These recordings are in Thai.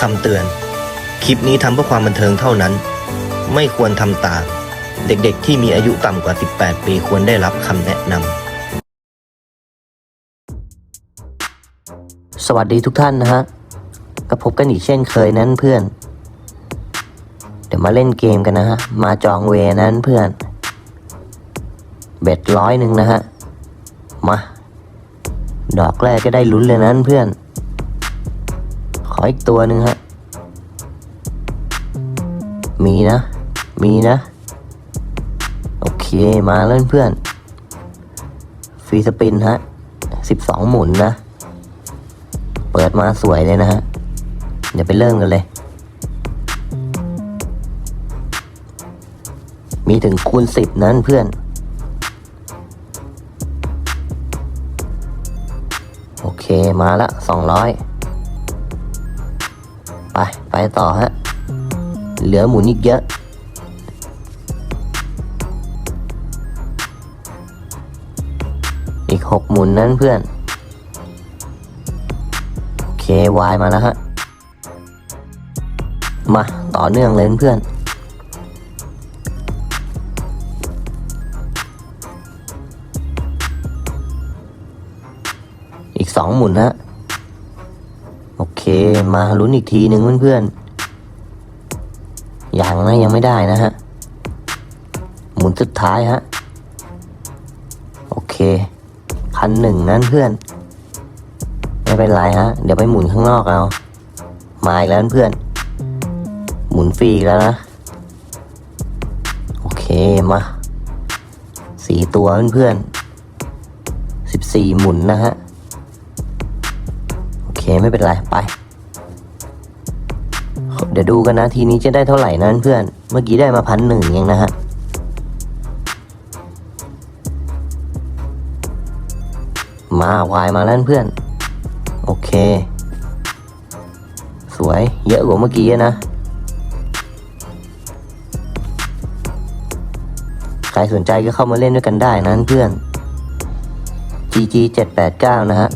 คำเตือน คลิปนี้ทำเพื่อความบันเทิงเท่านั้น ไม่ควรทำตาม เด็กๆที่มีอายุต่ำกว่า 18 ปีควรได้รับคำแนะนำ สวัสดีทุกท่านนะฮะก็พบกันอีกเช่นเคยนั้นเพื่อน เดี๋ยวมาเล่นเกมกันนะฮะ มาจองเวนั้นเพื่อน เบ็ดร้อยหนึ่งนะฮะ มา ดอกแรกก็ได้ลุ้นเลยนั้นเพื่อน ออีกตัวหนึ่งฮะ มีนะ มีนะ โอเค มาแล้วเพื่อนฟรีสปินฮะสิบสองหมุนนะ เปิดมาสวยเลยนะฮะ เดี๋ยวไปเริ่มกันเลย มีถึงคูณสิบนั้นเพื่อน โอเคมาละสองร้อย ไป ไปต่อฮะ เหลือหมุนอีกเยอะอีกหกหมุนนั้นเพื่อนโอเควายมาแล้วฮะ มาต่อเนื่องเลยเพื่อน อีกสองหมุนฮะ เค มาลุ้นอีกทีหนึ่งเพื่อนๆ ยังนะยังไม่ได้นะฮะ หมุนสุดท้ายฮะ โอเค พันหนึ่งนั้นเพื่อน ไม่เป็นไรฮะ เดี๋ยวไปหมุนข้างนอกเอา มาอีกแล้วเพื่อน หมุนฟรีแล้วนะ โอเคมาสี่ตัวเพื่อนๆสิบสี่หมุนนะฮะ ไม่เป็นไร ไป เดี๋ยวดูกันนะ ทีนี้จะได้เท่าไหร่นั้นเพื่อน เมื่อกี้ได้มาพันหนึ่งเองนะฮะมาวายมาแล้วเพื่อน โอเค สวยเยอะกว่าเมื่อกี้นะ ใครสนใจก็เข้ามาเล่นด้วยกันได้นะเพื่อน GG 789นะฮะ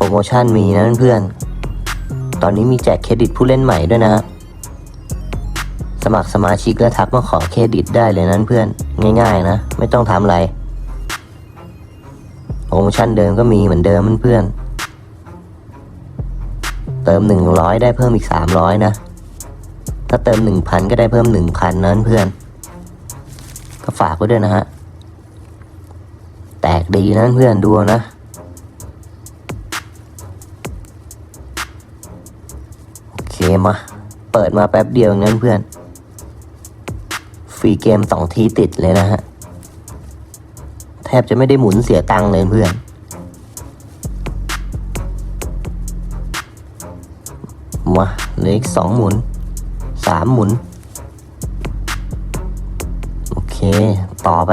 ปรโมชั่นมีนะเพื่อนตอนนี้มีแจกเครดิตผู้เล่นใหม่ด้วยนะสมัครสมาชิกและทักมาขอเครดิตได้เลยนั้นเพื่อน ง่าย ๆ นะ ไม่ต้องทำอะไรโปรโมชั่นเดิมก็มีเหมือนเดิมเพื่อนเติมหนึ่งร้อยได้เพิ่มอีกสามร้อยนะ ถ้าเติมหนึ่งพันก็ได้เพิ่มหนึ่งพันนั้นเพื่อน ก็ฝากไว้ด้วยนะฮะ แตกดีนั้นเพื่อนดูนะ เคมาเปิดมาแป๊บเดียวงั้นเพื่อน ฟรีเกมสองทีติดเลยนะฮะ แทบจะไม่ได้หมุนเสียตังค์เลยเพื่อน มาเหลืออีกสองหมุน สามหมุน โอเค ต่อไป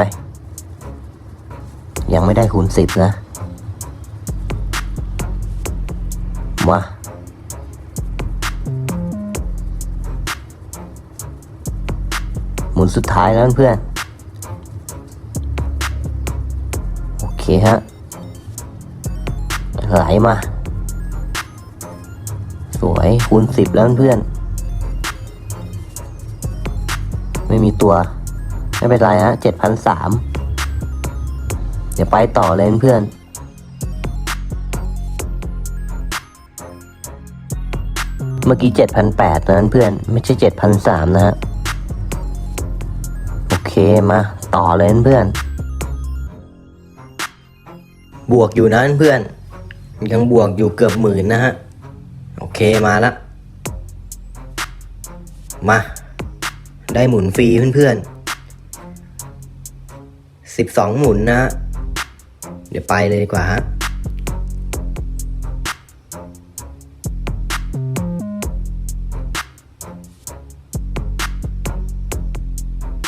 ยังไม่ได้คูณสิบนะ มา หมุนสุดท้ายแล้วเพื่อนโอเคฮะไหลมา สวยคูณสิบแล้วเพื่อน ไม่มีตัว ไม่เป็นไรฮะเจ็ดพันสามเดี๋ยวไปต่อเลยเพื่อนเมื่อกี้เจ็ดพันแปดนั้นเพื่อน ไม่ใช่เจ็ดพันสามนะฮะ เคมาต่อเลยเพื่อน บวกอยู่นะเพื่อน ยังบวกอยู่เกือบหมื่นนะฮะ โอเคมาละ มา ได้หมุนฟรีเพื่อนๆสิบสองหมุนนะฮะเดี๋ยวไปเลยดีกว่าฮะ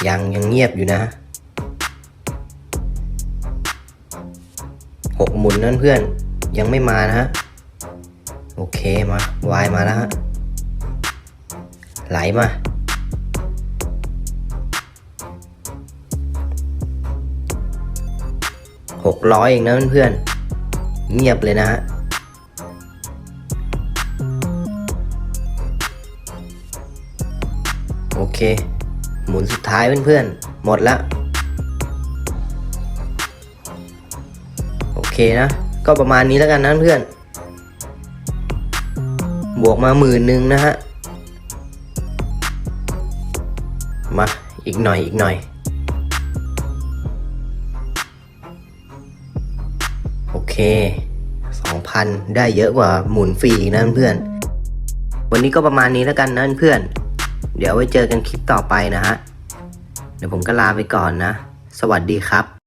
ยังยังเงียบอยู่นะหกหมุนนั่นเพื่อนยังไม่มานะฮะ โอเคมาวายมาแล้วฮะ ไหลมา หกร้อยเองนะเพื่อนเงียบเลยนะฮะโอเค หมุนสุดท้ายเพื่อนๆ หมดละ โอเคนะ ก็ประมาณนี้แล้วกันนะเพื่อน บวกมาหมื่นหนึ่งนะฮะ มา อีกหน่อยอีกหน่อย โอเค2,000ได้เยอะกว่าหมุนฟรีนะเพื่อน วันนี้ก็ประมาณนี้แล้วกันนะเพื่อน เดี๋ยวไว้เจอกันคลิปต่อไปนะฮะ เดี๋ยวผมก็ลาไปก่อนนะ สวัสดีครับ